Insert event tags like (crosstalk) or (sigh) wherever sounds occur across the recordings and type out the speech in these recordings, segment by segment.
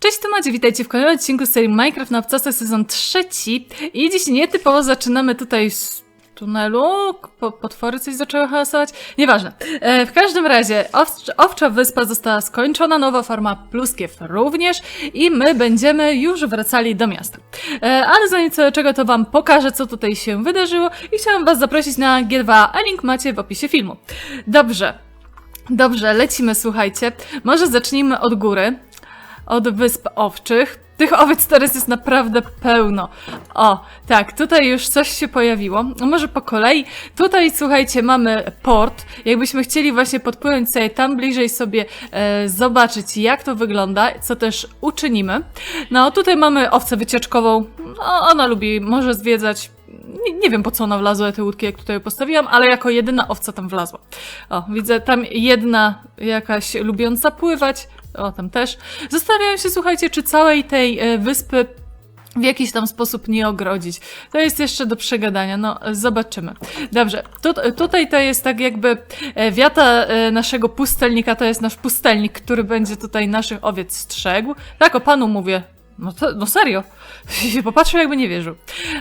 Cześć, to Macie, witajcie w kolejnym odcinku serii Minecraft na obcasach sezon trzeci i dziś nietypowo zaczynamy tutaj z tunelu, po, potwory coś zaczęły hałasować, nieważne. E, w każdym razie owcz, Owcza Wyspa została skończona, nowa farma Pluskiew również i my będziemy już wracali do miasta. E, ale zanim co do czego to wam pokażę, co tutaj się wydarzyło i chciałam was zaprosić na G2, a link macie w opisie filmu. Dobrze, Dobrze, lecimy, słuchajcie. Może zacznijmy od góry, od wysp owczych. Tych owiec teraz jest naprawdę pełno. O, tak, tutaj już coś się pojawiło. No może po kolei. Tutaj, słuchajcie, mamy port. Jakbyśmy chcieli właśnie podpłynąć sobie tam bliżej sobie e, zobaczyć, jak to wygląda, co też uczynimy. No, tutaj mamy owcę wycieczkową. No, ona lubi, może zwiedzać nie, nie wiem po co ona wlazła te łódki, jak tutaj postawiłam, ale jako jedyna owca tam wlazła. O, widzę tam jedna jakaś lubiąca pływać, o tam też. Zastanawiam się, słuchajcie, czy całej tej e, wyspy w jakiś tam sposób nie ogrodzić. To jest jeszcze do przegadania, no zobaczymy. Dobrze, tu, tutaj to jest tak jakby e, wiata e, naszego pustelnika, to jest nasz pustelnik, który będzie tutaj naszych owiec strzegł. Tak, o panu mówię. No, to, no serio. (laughs) popatrzył, jakby nie wierzył.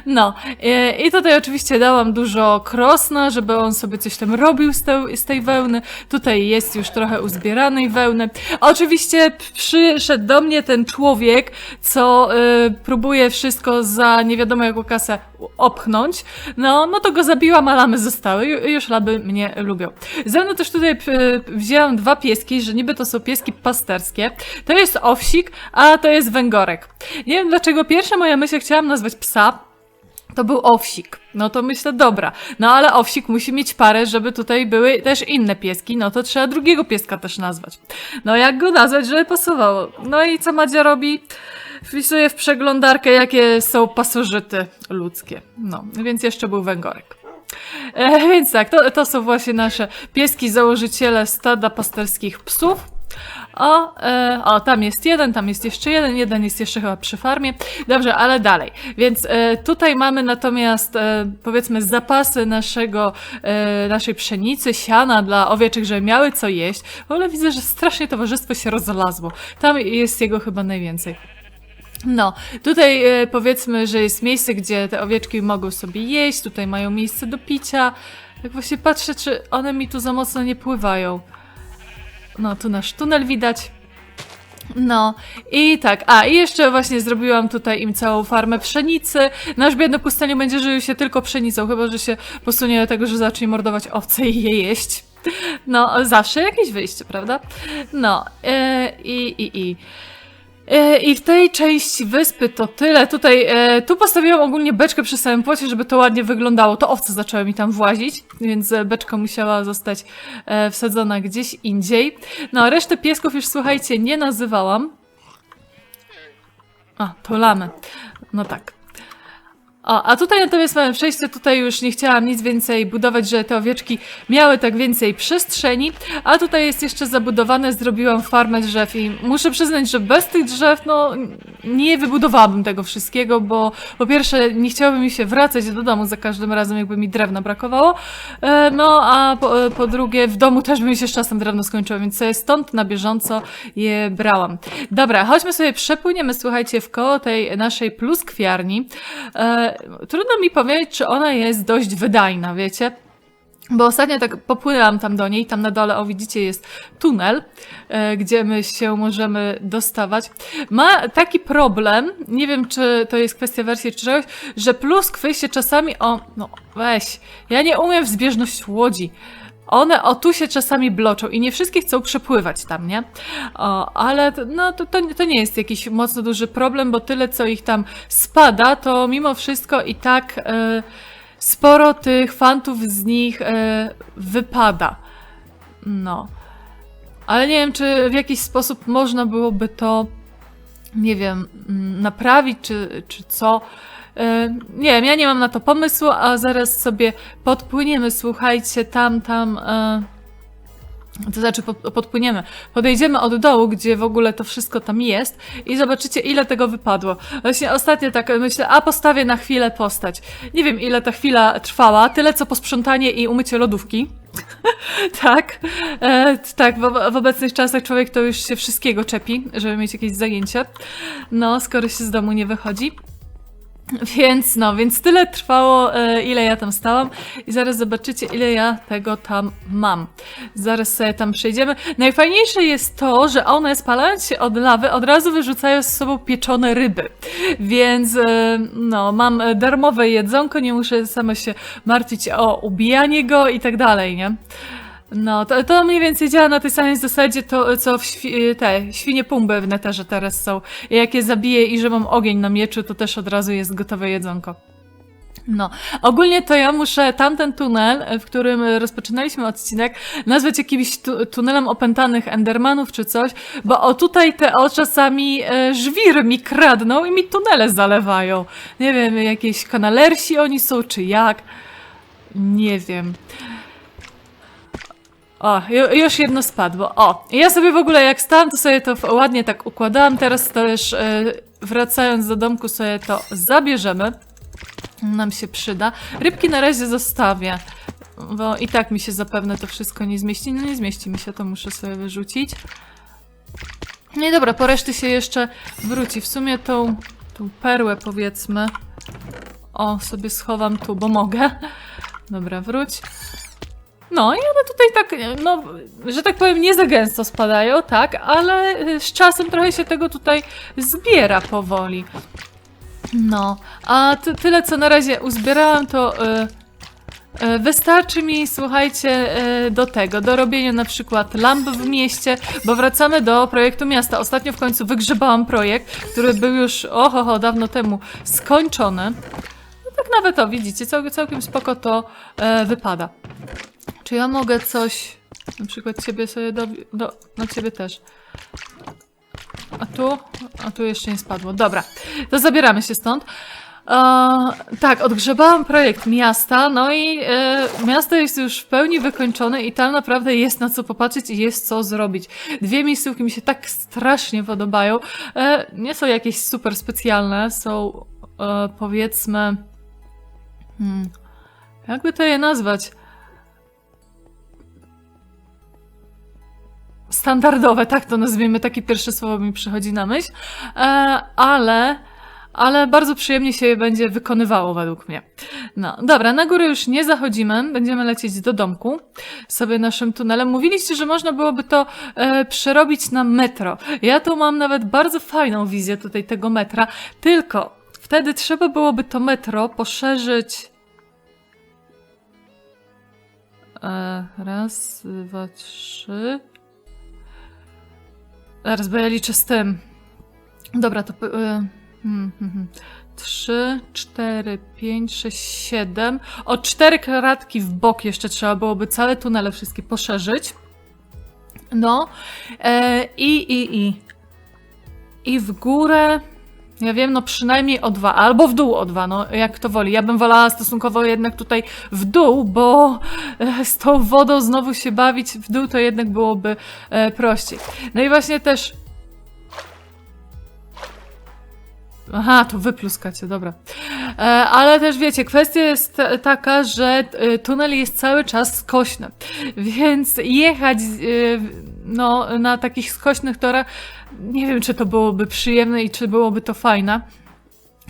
No, e, i tutaj oczywiście dałam dużo krosna, żeby on sobie coś tam robił z, te, z tej wełny. Tutaj jest już trochę uzbieranej wełny. Oczywiście przyszedł do mnie ten człowiek, co y, próbuje wszystko za nie wiadomo jaką kasę opchnąć. No, no to go zabiłam, a lamy zostały. Ju, już laby mnie lubią. Ze mną też tutaj wzięłam dwa pieski, że niby to są pieski pasterskie. To jest owsik, a to jest węgorek. Nie wiem dlaczego pierwsza moja myśl, chciałam nazwać psa, to był owsik. No to myślę, dobra. No ale owsik musi mieć parę, żeby tutaj były też inne pieski, no to trzeba drugiego pieska też nazwać. No jak go nazwać, żeby pasowało? No i co Madzia robi? Wpisuje w przeglądarkę, jakie są pasożyty ludzkie. No, więc jeszcze był węgorek. E, więc tak, to, to są właśnie nasze pieski założyciele stada pasterskich psów. O, e, o, tam jest jeden, tam jest jeszcze jeden, jeden jest jeszcze chyba przy farmie. Dobrze, ale dalej. Więc e, tutaj mamy natomiast e, powiedzmy zapasy naszego, e, naszej pszenicy, siana dla owieczek, żeby miały co jeść. Ale widzę, że strasznie towarzystwo się rozlazło. Tam jest jego chyba najwięcej. No, tutaj e, powiedzmy, że jest miejsce, gdzie te owieczki mogą sobie jeść, tutaj mają miejsce do picia. Tak właśnie patrzę, czy one mi tu za mocno nie pływają. No, tu nasz tunel widać. No i tak, a i jeszcze właśnie zrobiłam tutaj im całą farmę pszenicy. Nasz biedny pustelnik będzie żył się tylko pszenicą, chyba że się posunie do tego, że zacznie mordować owce i je jeść. No, zawsze jakieś wyjście, prawda? No, e, i, i, i. E, I w tej części wyspy to tyle. Tutaj, e, tu postawiłam ogólnie beczkę przy samym płocie, żeby to ładnie wyglądało. To owce zaczęły mi tam włazić, więc e, beczka musiała zostać wsadzona gdzieś indziej. No, resztę piesków już słuchajcie, nie nazywałam. A, to lamy. No tak. O, a tutaj natomiast mamy przejście, tutaj już nie chciałam nic więcej budować, że te owieczki miały tak więcej przestrzeni, a tutaj jest jeszcze zabudowane, zrobiłam farmę drzew i muszę przyznać, że bez tych drzew, no, nie wybudowałabym tego wszystkiego, bo po pierwsze nie chciałabym mi się wracać do domu za każdym razem, jakby mi drewna brakowało, e, no, a po, po drugie w domu też by mi się z czasem drewno skończyło, więc sobie stąd na bieżąco je brałam. Dobra, chodźmy sobie, przepłyniemy, słuchajcie, w koło tej naszej pluskwiarni. Trudno mi powiedzieć, czy ona jest dość wydajna, wiecie? Bo ostatnio tak popłynęłam tam do niej, tam na dole, o widzicie, jest tunel, e, gdzie my się możemy dostawać. Ma taki problem, nie wiem czy to jest kwestia wersji czy czegoś, że pluskwy się czasami, o, no weź, ja nie umiem w zbieżność łodzi. One o tu się czasami bloczą i nie wszystkie chcą przepływać tam, nie? O, ale to, no, to, to, to nie jest jakiś mocno duży problem, bo tyle co ich tam spada, to mimo wszystko i tak e, sporo tych fantów z nich e, wypada. No. Ale nie wiem, czy w jakiś sposób można byłoby to, nie wiem, naprawić, czy, czy co. Nie wiem, ja nie mam na to pomysłu, a zaraz sobie podpłyniemy, słuchajcie, tam, tam. To znaczy pod, podpłyniemy, podejdziemy od dołu, gdzie w ogóle to wszystko tam jest i zobaczycie ile tego wypadło. Właśnie ostatnio tak myślę, a postawię na chwilę postać. Nie wiem ile ta chwila trwała, tyle co posprzątanie i umycie lodówki. (laughs) tak, e, tak, w, w obecnych czasach człowiek to już się wszystkiego czepi, żeby mieć jakieś zajęcie. No, skoro się z domu nie wychodzi. Więc no, więc tyle trwało, e, ile ja tam stałam i zaraz zobaczycie, ile ja tego tam mam. Zaraz sobie tam przejdziemy. Najfajniejsze jest to, że one spalając się od lawy, od razu wyrzucają z sobą pieczone ryby. Więc e, no, mam darmowe jedzonko, nie muszę sama się martwić o ubijanie go i tak dalej, nie? No, to, to mniej więcej działa na tej samej zasadzie, to co w świ te świnie pumby w neterze teraz są. Jak je zabiję i że mam ogień na mieczu, to też od razu jest gotowe jedzonko. No, ogólnie to ja muszę tamten tunel, w którym rozpoczynaliśmy odcinek, nazwać jakimś tu tunelem opętanych endermanów czy coś, bo o tutaj te o czasami e, żwiry mi kradną i mi tunele zalewają. Nie wiem, jakieś kanalersi oni są, czy jak. Nie wiem. O, ju, już jedno spadło. O, ja sobie w ogóle jak stałam, to sobie to ładnie tak układałam. Teraz też e, wracając do domku sobie to zabierzemy. Nam się przyda. Rybki na razie zostawię, bo i tak mi się zapewne to wszystko nie zmieści. No nie zmieści mi się, to muszę sobie wyrzucić. No i dobra, po reszty się jeszcze wróci. W sumie tą, tą perłę powiedzmy. O, sobie schowam tu, bo mogę. Dobra, wróć. No i one tutaj tak, no, że tak powiem, nie za gęsto spadają, tak, ale y, z czasem trochę się tego tutaj zbiera powoli. No, a ty, tyle co na razie uzbierałam, to y, y, wystarczy mi, słuchajcie, do tego, do robienia na przykład lamp w mieście, bo wracamy do projektu miasta. Ostatnio w końcu wygrzebałam projekt, który był już, oho, dawno temu skończony. No tak nawet o, widzicie, cał, całkiem spoko to e, wypada. Czy ja mogę coś, na przykład ciebie sobie do, do no ciebie też. A tu? A tu jeszcze nie spadło. Dobra, to zabieramy się stąd. E, tak, odgrzebałam projekt miasta, no i e, miasto jest już w pełni wykończone i tam naprawdę jest na co popatrzeć i jest co zrobić. Dwie miejscówki mi się tak strasznie podobają. E, nie są jakieś super specjalne, są e, powiedzmy... Hmm, jakby to je nazwać? Standardowe, tak to nazwijmy, takie pierwsze słowo mi przychodzi na myśl, e, ale, ale bardzo przyjemnie się je będzie wykonywało według mnie. No, dobra, na górę już nie zachodzimy, będziemy lecieć do domku sobie naszym tunelem. Mówiliście, że można byłoby to e, przerobić na metro. Ja tu mam nawet bardzo fajną wizję tutaj tego metra, tylko wtedy trzeba byłoby to metro poszerzyć E, Raz, dwa, trzy. Zaraz, bo ja liczę z tym. Dobra, to. hmm, hmm, hmm. Trzy, cztery, pięć, sześć, siedem. O cztery kratki w bok jeszcze trzeba byłoby całe tunele wszystkie poszerzyć. No. E, I, i, i. I w górę. Ja wiem, no przynajmniej o dwa, albo w dół o dwa, no jak to woli. Ja bym wolała stosunkowo jednak tutaj w dół, bo e, z tą wodą znowu się bawić w dół to jednak byłoby e, prościej. No i właśnie też. Aha, to wypluskacie, dobra. E, ale też wiecie, kwestia jest ta- taka, że e, tunel jest cały czas skośny, więc jechać e, no, na takich skośnych torach, nie wiem, czy to byłoby przyjemne i czy byłoby to fajne.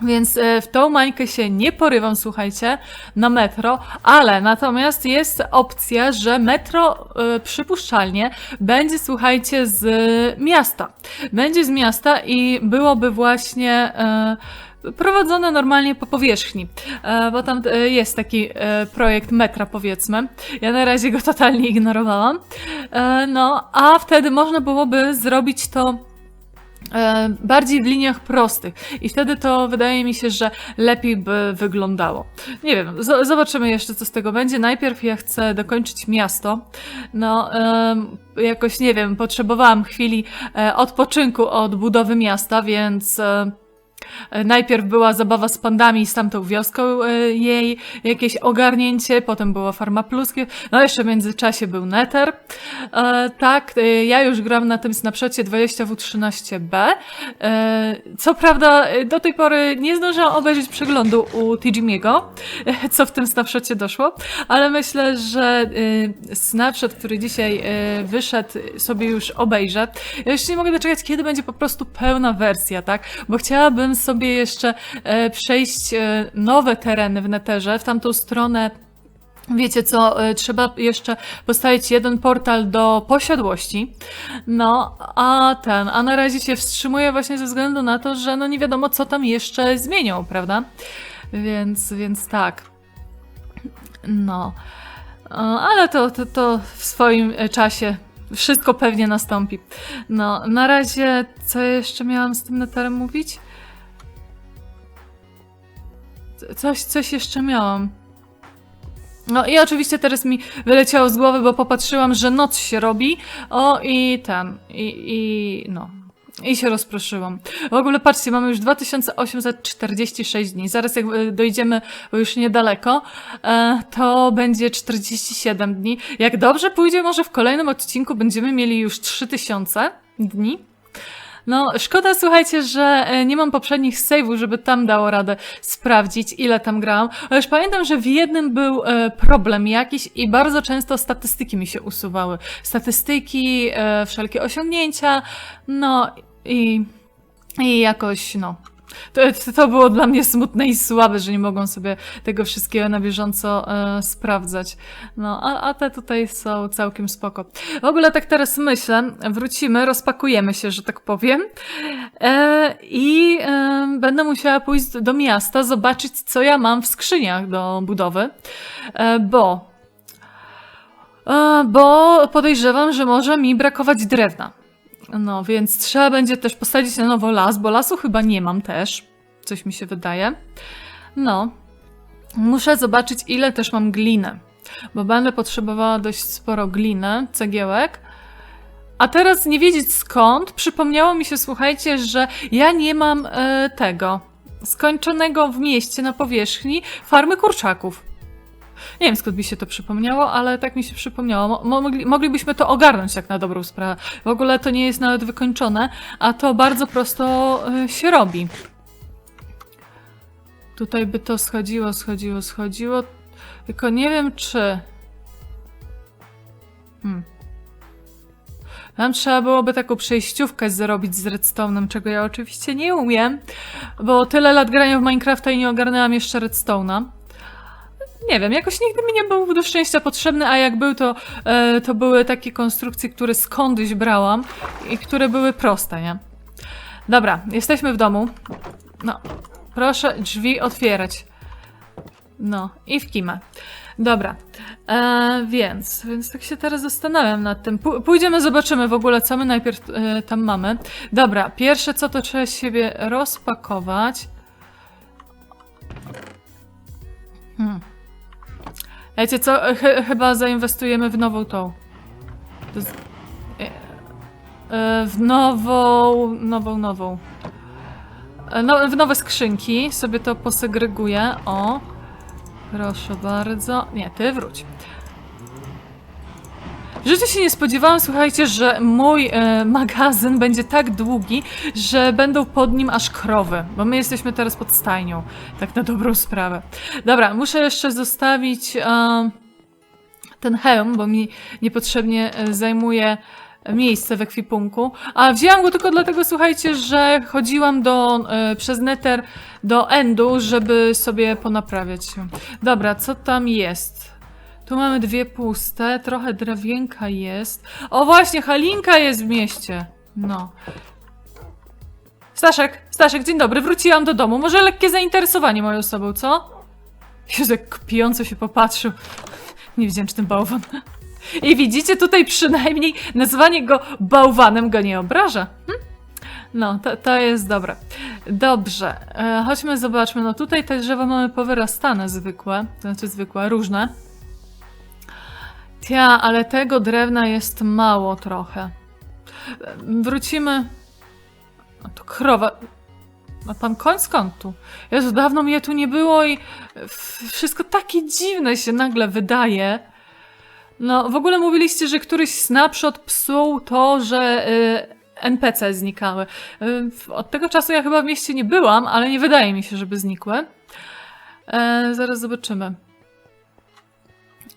Więc e, w tą mańkę się nie porywam, słuchajcie, na metro, ale natomiast jest opcja, że metro e, przypuszczalnie będzie, słuchajcie, z miasta. Będzie z miasta i byłoby właśnie e, prowadzone normalnie po powierzchni, bo tam jest taki projekt metra, powiedzmy. Ja na razie go (laughs) totalnie ignorowałam. No, a wtedy można byłoby zrobić to bardziej w liniach prostych i wtedy to wydaje mi się, że lepiej by wyglądało. Nie wiem, zobaczymy jeszcze co z tego będzie. Najpierw ja chcę dokończyć miasto. No, jakoś nie wiem, potrzebowałam chwili e, odpoczynku od budowy miasta, więc e, E, Najpierw była zabawa z pandami z tamtą wioską e, jej, jakieś ogarnięcie, potem było Farma Pluskie, no jeszcze w międzyczasie był Nether. E, tak, e, ja już gram na tym Snapshocie 20W13B. E, co prawda e, do tej pory nie zdążyłam obejrzeć przeglądu u Tijimiego, e, co w tym Snapshocie doszło, ale myślę, że e, Snapshot, który dzisiaj e, wyszedł, sobie już obejrzę. Ja jeszcze nie mogę doczekać, kiedy będzie po prostu pełna wersja, tak? Bo chciałabym sobie jeszcze e, przejść e, nowe tereny w Netherze, w tamtą stronę Wiecie co, e, trzeba jeszcze postawić jeden portal do posiadłości. No, a ten, a na razie się wstrzymuję właśnie ze względu na to, że no nie wiadomo co tam jeszcze zmienią, prawda? Więc, więc tak. No. Ale to, to, to w swoim czasie wszystko pewnie nastąpi. No, na razie, co jeszcze miałam z tym netarem mówić? Coś, coś jeszcze miałam. No i oczywiście teraz mi wyleciało z głowy, bo popatrzyłam, że noc się robi. O i ten, i, i no. I się rozproszyłam. W ogóle patrzcie, mamy już 2846 dni. Zaraz jak e, dojdziemy, bo już niedaleko, e, to będzie 47 dni. Jak dobrze pójdzie, może w kolejnym odcinku będziemy mieli już 3000 dni. No, szkoda, słuchajcie, że e, nie mam poprzednich save'ów, żeby tam dało radę sprawdzić, ile tam grałam. Ale już pamiętam, że w jednym był e, problem jakiś i bardzo często statystyki mi się usuwały. Statystyki, e, wszelkie osiągnięcia, no i, i jakoś, no. To, to było dla mnie smutne i słabe, że nie mogą sobie tego wszystkiego na bieżąco e, sprawdzać. No, a, a te tutaj są całkiem spoko. W ogóle tak teraz myślę, wrócimy, rozpakujemy się, że tak powiem. E, I e, będę musiała pójść do miasta, zobaczyć, co ja mam w skrzyniach do budowy, e, bo. E, bo podejrzewam, że może mi brakować drewna. No, więc trzeba będzie też posadzić na nowo las, bo lasu chyba nie mam też. Coś mi się wydaje. No. Muszę zobaczyć, ile też mam gliny. Bo będę potrzebowała dość sporo gliny, cegiełek. A teraz nie wiedzieć skąd, przypomniało mi się, słuchajcie, że ja nie mam e, tego skończonego w mieście na powierzchni farmy kurczaków. Nie wiem skąd mi się to przypomniało, ale tak mi się przypomniało. Mo- mogli, moglibyśmy to ogarnąć tak na dobrą sprawę. W ogóle to nie jest nawet wykończone, a to bardzo prosto y, się robi. Tutaj by to schodziło, schodziło, schodziło. Tylko nie wiem czy. Hmm. Nam trzeba byłoby taką przejściówkę zrobić z redstone'em, czego ja oczywiście nie umiem, bo tyle lat grania w Minecrafta i nie ogarnęłam jeszcze redstone'a. Nie wiem, jakoś nigdy mi nie był do szczęścia potrzebny, a jak był, to, e, to były takie konstrukcje, które skądś brałam i które były proste, nie? Dobra, jesteśmy w domu. No, proszę drzwi otwierać. No, i w kimę. Dobra, e, więc, więc tak się teraz zastanawiam nad tym. Pó- Pójdziemy, zobaczymy w ogóle, co my najpierw e, tam mamy. Dobra, pierwsze co to trzeba siebie rozpakować. Wiecie co, Ch- chyba zainwestujemy w nową tą. To e, e, w nową, nową, nową. E, No, w nowe skrzynki sobie to posegreguję. O, proszę bardzo. Nie, ty wróć. Życiu się nie spodziewałam, słuchajcie, że mój e, magazyn będzie tak długi, że będą pod nim aż krowy, bo my jesteśmy teraz pod stajnią, tak na dobrą sprawę. Dobra, muszę jeszcze zostawić e, ten hełm, bo mi niepotrzebnie e, zajmuje miejsce w ekwipunku. A wzięłam go tylko dlatego, słuchajcie, że chodziłam do, e, przez neter do endu, żeby sobie ponaprawiać. Dobra, co tam jest? Tu mamy dwie puste, trochę drewienka jest. O właśnie, Halinka jest w mieście. No. Staszek, Staszek, dzień dobry, wróciłam do domu. Może lekkie zainteresowanie moją osobą, co? Jezu, jak kpiąco się popatrzył. Niewdzięczny bałwan. I widzicie, tutaj przynajmniej nazwanie go bałwanem go nie obraża. Hm? No, to, to jest dobre. Dobrze, e, chodźmy zobaczmy. No tutaj te drzewa mamy powyrastane zwykłe, to znaczy zwykłe, różne. Tia, ale tego drewna jest mało trochę. Wrócimy. O, to krowa. A pan koń skąd tu? Jezu, dawno mnie tu nie było i wszystko takie dziwne się nagle wydaje. No, w ogóle mówiliście, że któryś snapshot psuł to, że y, NPC znikały. Y, od tego czasu ja chyba w mieście nie byłam, ale nie wydaje mi się, żeby znikły. E, zaraz zobaczymy.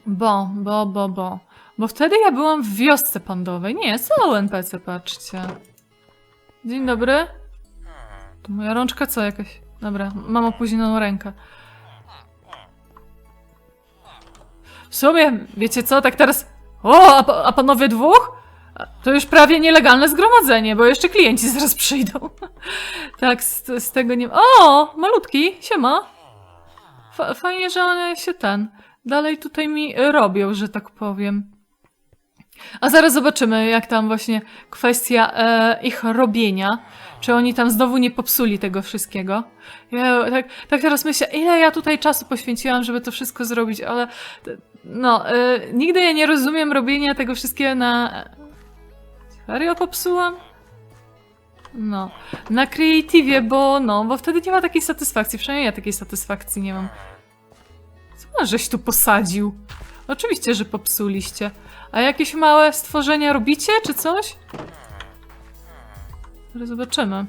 Bo, bo, bo, bo. Bo wtedy ja byłam w wiosce pandowej. Nie, są NPC, patrzcie. Dzień dobry. To moja rączka co jakaś? Dobra, mam opóźnioną rękę. W sumie, wiecie co, tak teraz... O, a, a panowie dwóch? To już prawie nielegalne zgromadzenie, bo jeszcze klienci (laughs) zaraz przyjdą. tak, z, z tego nie... O, malutki, siema. Fa- fajnie, że one się ten... Dalej tutaj mi robią, że tak powiem. A zaraz zobaczymy, jak tam właśnie kwestia e, ich robienia. Czy oni tam znowu nie popsuli tego wszystkiego. Ja, tak, tak teraz myślę, ile ja tutaj czasu poświęciłam, żeby to wszystko zrobić, ale no, e, nigdy ja nie rozumiem robienia tego wszystkiego na... Serio popsułam? No, na creative, bo no, bo wtedy nie ma takiej satysfakcji, przynajmniej ja takiej satysfakcji nie mam. Co żeś tu posadził? Oczywiście, że popsuliście. A jakieś małe stworzenia robicie, czy coś? Zaraz zobaczymy.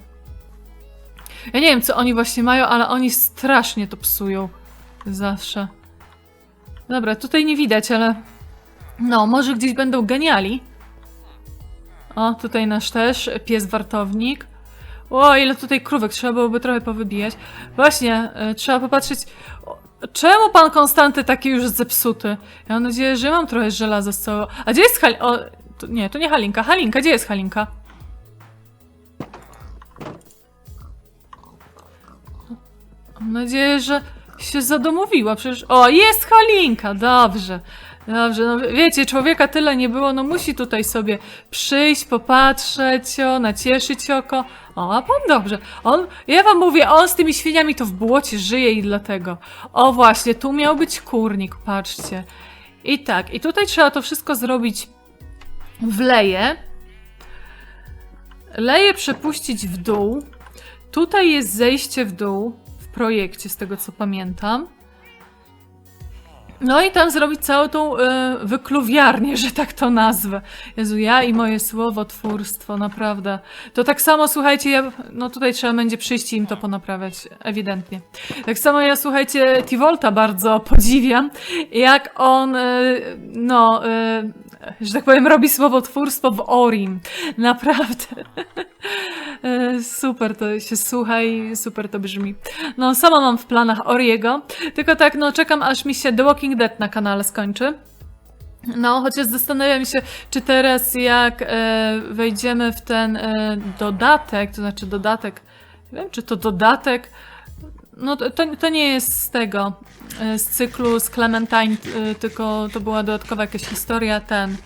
Ja nie wiem, co oni właśnie mają, ale oni strasznie to psują. Zawsze. Dobra, tutaj nie widać, ale... No, może gdzieś będą geniali. O, tutaj nasz też pies wartownik. O, ile tutaj krówek, trzeba byłoby trochę powybijać. Właśnie, y, trzeba popatrzeć... O, czemu pan Konstanty taki już zepsuty? Ja mam nadzieję, że mam trochę żelaza z całego... A gdzie jest Hal... O, to, nie, to nie Halinka. Halinka, gdzie jest Halinka? Mam nadzieję, że się zadomowiła. Przecież. O, jest Halinka! Dobrze. Dobrze, no wiecie, człowieka tyle nie było, no musi tutaj sobie przyjść, popatrzeć, o, nacieszyć oko. O, a pan dobrze. On, ja wam mówię, on z tymi świniami to w błocie żyje i dlatego. O właśnie, tu miał być kurnik, patrzcie. I tak, i tutaj trzeba to wszystko zrobić w leje. Leje przepuścić w dół. Tutaj jest zejście w dół w projekcie, z tego co pamiętam. No i tam zrobić całą tą e, wykluwiarnię, że tak to nazwę. Jezu, ja i moje słowotwórstwo, naprawdę. To tak samo, słuchajcie, ja, no tutaj trzeba będzie przyjść i im to ponaprawiać, ewidentnie. Tak samo ja, słuchajcie, Tivolta bardzo podziwiam, jak on, e, no, e, (laughs) że tak powiem, robi słowotwórstwo w Orim. Naprawdę. (laughs) Super to się słucha i super to brzmi. No, sama mam w planach Oriego, tylko tak, no, czekam aż mi się The Walking Dead na kanale skończy. No, chociaż zastanawiam się, czy teraz jak e, wejdziemy w ten e, dodatek, to znaczy dodatek, nie wiem, czy to dodatek, no to, to, nie jest z tego, e, z cyklu z Clementine, e, tylko to była dodatkowa jakaś historia, ten...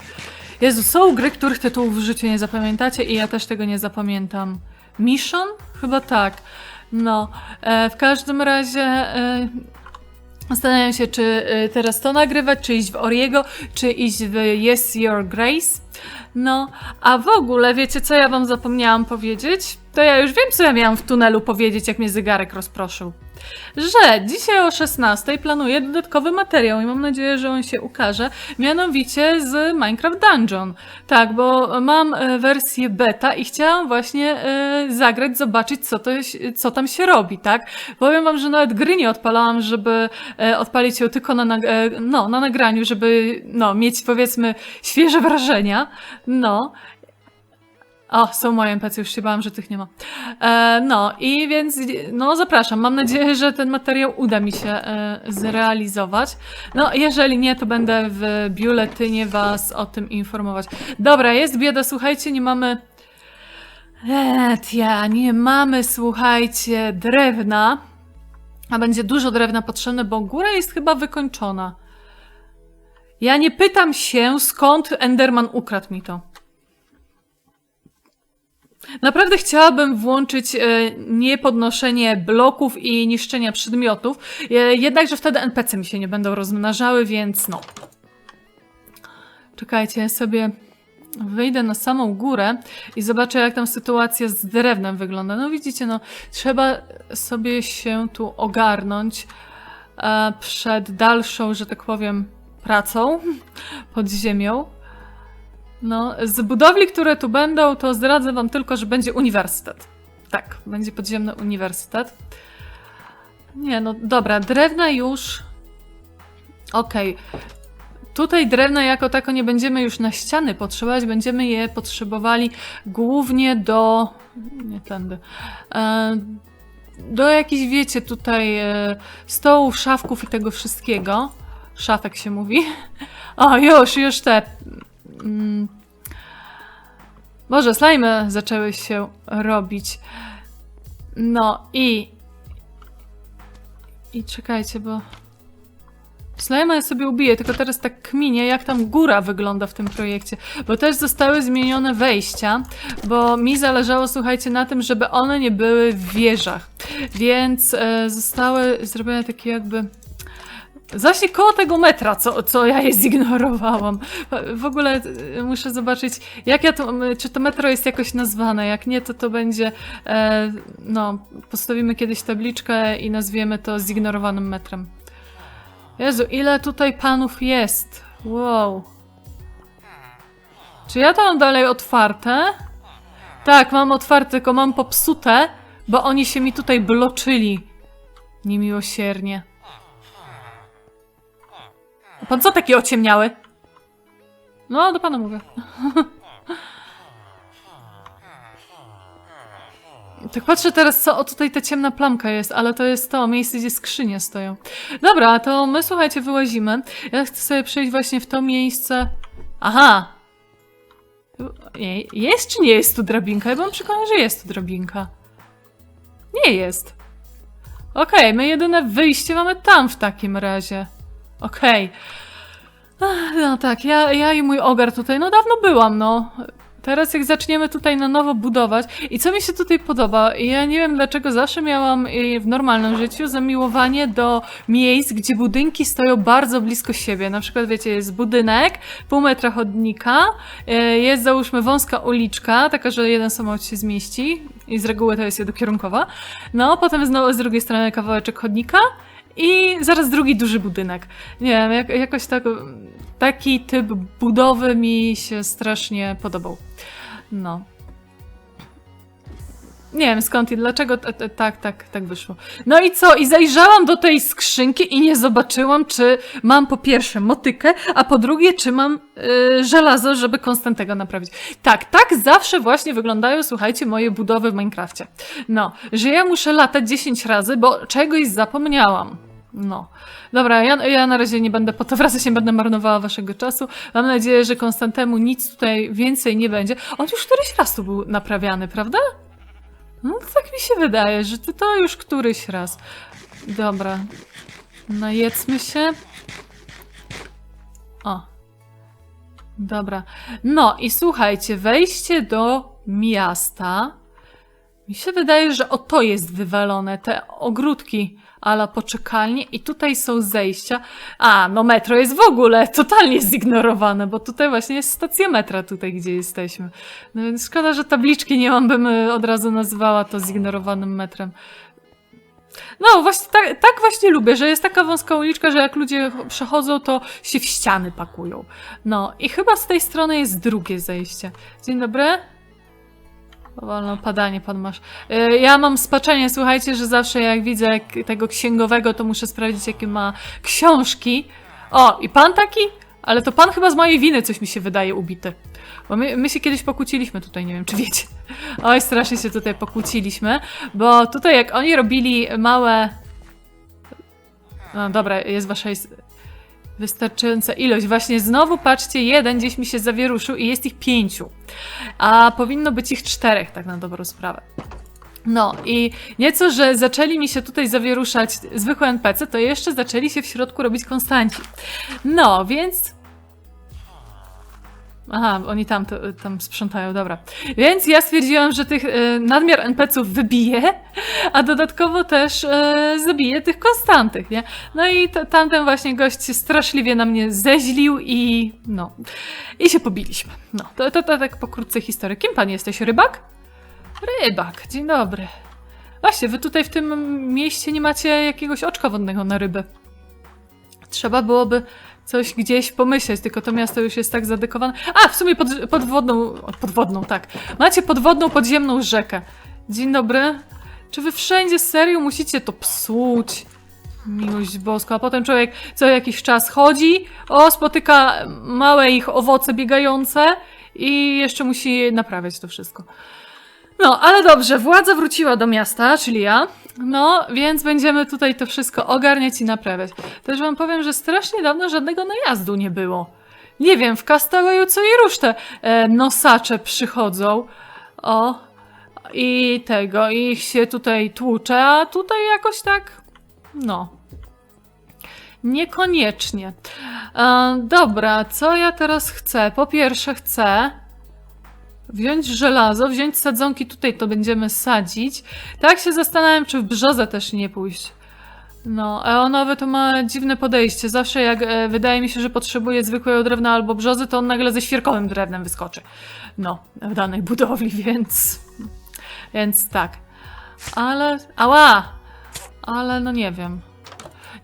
Jezu, są gry, których tytułów w życiu nie zapamiętacie i ja też tego nie zapamiętam. Mission? Chyba tak. No, e, w każdym razie zastanawiam się, czy teraz to nagrywać, czy iść w Oriego, czy iść w Yes Your Grace. No, a w ogóle wiecie, co ja wam zapomniałam powiedzieć? To ja już wiem, co ja miałam w tunelu powiedzieć, jak mnie zegarek rozproszył. Że dzisiaj o 16 planuję dodatkowy materiał i mam nadzieję, że on się ukaże, mianowicie z Minecraft Dungeon. Tak, bo mam e, wersję beta i chciałam właśnie e, zagrać, zobaczyć, co, to, co tam się robi, tak? Powiem wam, że nawet gry nie odpalałam, żeby e, odpalić ją tylko na, no, na nagraniu, żeby no, mieć powiedzmy świeże wrażenia. No. O, są moje NPC, już się bałam, że tych nie ma. E, no i więc, no zapraszam. Mam nadzieję, że ten materiał uda mi się e, zrealizować. No, jeżeli nie, to będę w biuletynie was o tym informować. Dobra, jest bieda, słuchajcie, nie mamy... Etia, nie mamy, słuchajcie, drewna. A będzie dużo drewna potrzebne, bo góra jest chyba wykończona. Ja nie pytam się, skąd Enderman ukradł mi to. Naprawdę chciałabym włączyć e, niepodnoszenie bloków i niszczenia przedmiotów, e, jednakże wtedy NPC mi się nie będą rozmnażały, więc no. Czekajcie, sobie wyjdę na samą górę i zobaczę, jak tam sytuacja z drewnem wygląda. No widzicie, no trzeba sobie się tu ogarnąć e, przed dalszą, że tak powiem, pracą pod ziemią. No, z budowli, które tu będą, to zdradzę wam tylko, że będzie uniwersytet. Tak, będzie podziemny uniwersytet. Nie, no dobra, drewna już. Okej. Tutaj drewna jako tako nie będziemy już na ściany potrzebować, będziemy je potrzebowali głównie do. Nie tędy. E, do jakichś, wiecie, tutaj e, stołów, szafków i tego wszystkiego. Szafek się mówi. (laughs) O, już, już te. Mm. Slajmy zaczęły się robić. No i. I czekajcie, bo. Slajma ja sobie ubiję, tylko teraz tak kminie, jak tam góra wygląda w tym projekcie. Bo też zostały zmienione wejścia, bo mi zależało, słuchajcie, na tym, żeby one nie były w wieżach. Więc e, zostały zrobione takie jakby. Właśnie koło tego metra, co, co ja je zignorowałam. W ogóle e, muszę zobaczyć, jak ja to, czy to metro jest jakoś nazwane. Jak nie, to to będzie, e, no, postawimy kiedyś tabliczkę i nazwiemy to zignorowanym metrem. Jezu, ile tutaj panów jest? Wow. Czy ja to mam dalej otwarte? Tak, mam otwarte, tylko mam popsute, bo oni się mi tutaj bloczyli. Niemiłosiernie. Pan co taki ociemniały? No, do pana mówię. (laughs) Tak patrzę teraz, co o tutaj ta ciemna plamka jest, ale to jest to miejsce, gdzie skrzynie stoją. Dobra, to my słuchajcie, wyłazimy. Ja chcę sobie przejść właśnie w to miejsce. Aha! Jest czy nie jest tu drabinka? Ja byłam przekonana, że jest tu drabinka. Nie jest. Okej, my jedyne wyjście mamy tam w takim razie. Okej. No tak, ja, ja i mój ogar tutaj, no dawno byłam, no. Teraz jak zaczniemy tutaj na nowo budować i co mi się tutaj podoba, ja nie wiem dlaczego zawsze miałam y, w normalnym życiu zamiłowanie do miejsc, gdzie budynki stoją bardzo blisko siebie. Na przykład wiecie, jest budynek, pół metra chodnika, y, jest załóżmy wąska uliczka, taka, że jeden samochód się zmieści i z reguły to jest jednokierunkowa. No, potem znowu z drugiej strony kawałeczek chodnika i zaraz drugi duży budynek. Nie wiem, jak, jakoś tak, taki typ budowy mi się strasznie podobał. No. Nie wiem skąd i dlaczego t- t- tak, tak, tak wyszło. No i co? I zajrzałam do tej skrzynki i nie zobaczyłam, czy mam po pierwsze motykę, a po drugie, czy mam yy, żelazo, żeby Konstantego naprawić. Tak, tak zawsze właśnie wyglądają, słuchajcie, moje budowy w Minecrafcie. No, że ja muszę latać 10 razy, bo czegoś zapomniałam. No. Dobra, ja, ja na razie nie będę po to wracać, nie będę marnowała waszego czasu. Mam nadzieję, że Konstantemu nic tutaj więcej nie będzie. On już któryś raz tu był naprawiany, prawda? No tak mi się wydaje, że to, to już któryś raz. Dobra. Najedzmy się. O. Dobra. No i słuchajcie, wejście do miasta. Mi się wydaje, że o to jest wywalone, te ogródki ala poczekalnie i tutaj są zejścia. A, no metro jest w ogóle totalnie zignorowane, bo tutaj właśnie jest stacja metra tutaj, gdzie jesteśmy. No więc szkoda, że tabliczki nie mam, bym y, od razu nazwała to zignorowanym metrem. No, właśnie tak, tak właśnie lubię, że jest taka wąska uliczka, że jak ludzie przechodzą, to się w ściany pakują. No i chyba z tej strony jest drugie zejście. Dzień dobry. Powolne padanie pan masz. Y, Ja mam spaczenie, słuchajcie, że zawsze jak widzę tego księgowego, to muszę sprawdzić, jakie ma książki. O, i pan taki? Ale to pan chyba z mojej winy coś mi się wydaje ubity. Bo my, my się kiedyś pokłóciliśmy tutaj, nie wiem czy wiecie. (laughs) Oj, strasznie się tutaj pokłóciliśmy, bo tutaj jak oni robili małe... No dobra, jest wasza wystarczająca ilość. Właśnie znowu patrzcie, jeden gdzieś mi się zawieruszył i jest ich pięciu. A powinno być ich czterech, tak na dobrą sprawę. No i nieco, że zaczęli mi się tutaj zawieruszać zwykłe NPC, to jeszcze zaczęli się w środku robić konstanci. No, więc Aha, oni tam, to, tam sprzątają, dobra. Więc ja stwierdziłam, że tych e, nadmiar NPC-ów a dodatkowo też zabiję tych konstantych, nie? No i t- tamten właśnie gość się straszliwie na mnie zeźlił i no, i się pobiliśmy. No, to, to, to tak pokrótce historii. Kim pan jesteś, rybak? Rybak, dzień dobry. Właśnie, wy tutaj w tym mieście nie macie jakiegoś oczka wodnego na rybę. Trzeba byłoby coś gdzieś pomyśleć, tylko to miasto już jest tak zadekowane. A, w sumie pod, podwodną, podwodną, tak. Macie podwodną, podziemną rzekę. Dzień dobry. Czy wy wszędzie serio musicie to psuć? Miłość boską, a potem człowiek co jakiś czas chodzi, o, spotyka małe ich owoce biegające i jeszcze musi naprawiać to wszystko. No, ale dobrze, władza wróciła do miasta, czyli ja. No, więc będziemy tutaj to wszystko ogarniać i naprawiać. Też wam powiem, że strasznie dawno żadnego najazdu nie było. Nie wiem, w Castawayu co i rusz te e, nosacze przychodzą. O, i tego, i ich się tutaj tłucze, a tutaj jakoś tak, no, niekoniecznie. E, dobra, co ja teraz chcę? Po pierwsze chcę wziąć żelazo, wziąć sadzonki tutaj, to będziemy sadzić. Tak się zastanawiam, czy w brzozę też nie pójść. No, Eonowy to ma dziwne podejście. Zawsze jak e, wydaje mi się, że potrzebuje zwykłego drewna albo brzozy, to on nagle ze świerkowym drewnem wyskoczy. No, w danej (laughs) budowli, więc... Więc tak. Ale... Ała! Ale no nie wiem.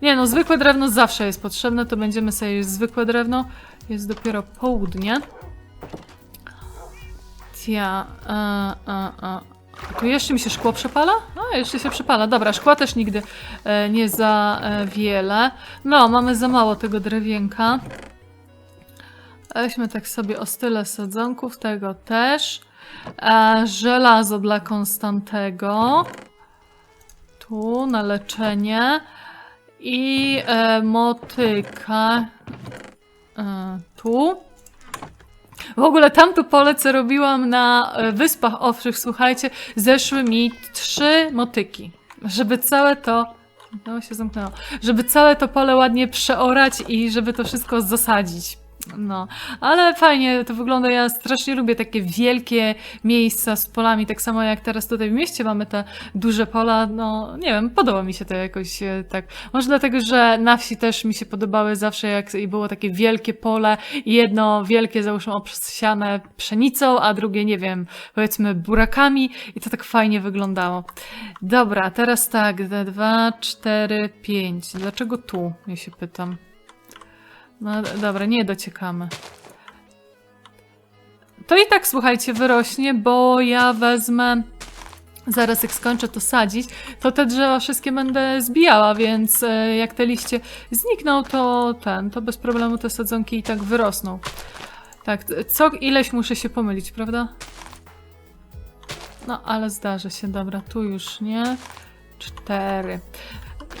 Nie no, zwykłe drewno zawsze jest potrzebne, to będziemy sobie zwykłe drewno. Jest dopiero południe. Tia, e, e, e. Tu jeszcze mi się szkło przepala? A, jeszcze się przepala. Dobra, szkła też nigdy e, nie za e, wiele. No, mamy za mało tego drewienka. Weźmy tak sobie o style sadzonków, tego też. E, żelazo dla Konstantego. Tu na leczenie. I e, motyka. E, tu. W ogóle tamto pole, co robiłam na e, Wyspach Owczych, słuchajcie, zeszły mi trzy motyki. Żeby całe to... No się zamknęło. Żeby całe to pole ładnie przeorać i żeby to wszystko zasadzić. No, ale fajnie to wygląda. Ja strasznie lubię takie wielkie miejsca z polami, tak samo jak teraz tutaj w mieście mamy te duże pola. No, nie wiem, podoba mi się to jakoś e, tak. Może dlatego, że na wsi też mi się podobały zawsze, jak i było takie wielkie pole i jedno wielkie, załóżmy, obsiane pszenicą, a drugie, nie wiem, powiedzmy burakami i to tak fajnie wyglądało. Dobra, teraz tak, dwa, cztery, pięć. Dlaczego tu? Ja się pytam. No dobra, nie dociekamy. To i tak, słuchajcie, wyrośnie, bo ja wezmę. Zaraz jak skończę to sadzić, to te drzewa wszystkie będę zbijała, więc e, jak te liście znikną, to ten, to bez problemu te sadzonki i tak wyrosną. Tak, co ileś muszę się pomylić, prawda? No, ale zdarzy się, dobra, tu już nie. Cztery.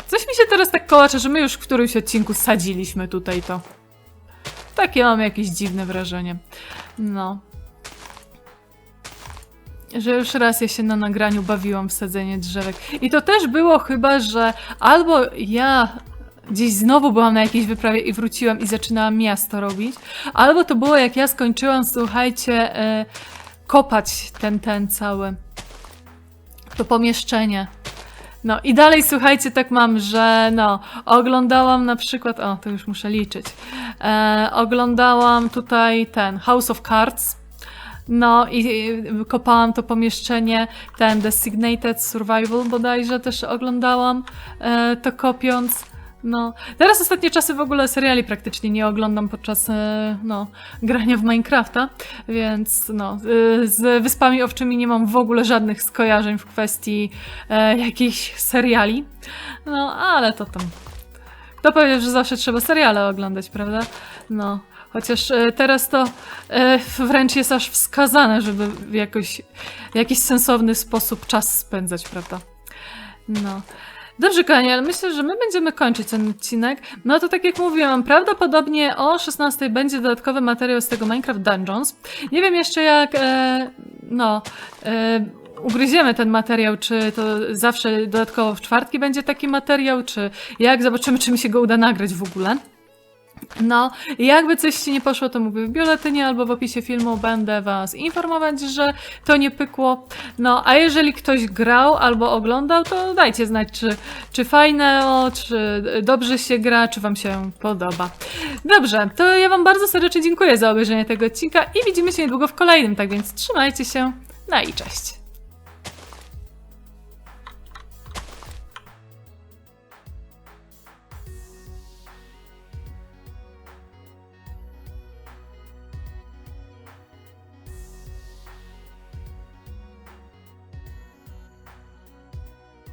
Coś mi się teraz tak kołacze, że my już w którymś odcinku sadziliśmy tutaj to. Takie mam jakieś dziwne wrażenie. No. Że już raz ja się na nagraniu bawiłam w sadzenie drzewek. I to też było chyba, że albo ja gdzieś znowu byłam na jakiejś wyprawie i wróciłam i zaczynałam miasto robić, albo to było jak ja skończyłam, słuchajcie, e, kopać ten, ten cały, to pomieszczenie. No i dalej słuchajcie, tak mam, że no, oglądałam na przykład, o, to już muszę liczyć, e, oglądałam tutaj ten House of Cards, no i i kopałam to pomieszczenie, ten Designated Survival bodajże też oglądałam, e, to kopiąc. No, teraz ostatnie czasy w ogóle seriali praktycznie nie oglądam podczas e, no, grania w Minecrafta, więc no, e, z Wyspami Owczymi nie mam w ogóle żadnych skojarzeń w kwestii e, jakichś seriali. No, ale to tam. Kto powie, że zawsze trzeba seriale oglądać, prawda? No, chociaż e, teraz to wręcz jest aż wskazane, żeby w jakoś, w jakiś sensowny sposób czas spędzać, prawda? No. Dobrze, kochani, ale myślę, że my będziemy kończyć ten odcinek. No to tak jak mówiłam, prawdopodobnie o 16 będzie dodatkowy materiał z tego Minecraft Dungeons. Nie wiem jeszcze jak, e, no, e, ugryziemy ten materiał, czy to zawsze dodatkowo w czwartki będzie taki materiał, czy jak, zobaczymy, czy mi się go uda nagrać w ogóle. No, jakby coś ci nie poszło, to mówię w biuletynie albo w opisie filmu będę was informować, że to nie pykło. No, a jeżeli ktoś grał albo oglądał, to dajcie znać, czy, czy fajne, czy dobrze się gra, czy wam się podoba. Dobrze, to ja wam bardzo serdecznie dziękuję za obejrzenie tego odcinka i widzimy się niedługo w kolejnym, tak więc trzymajcie się, no i cześć.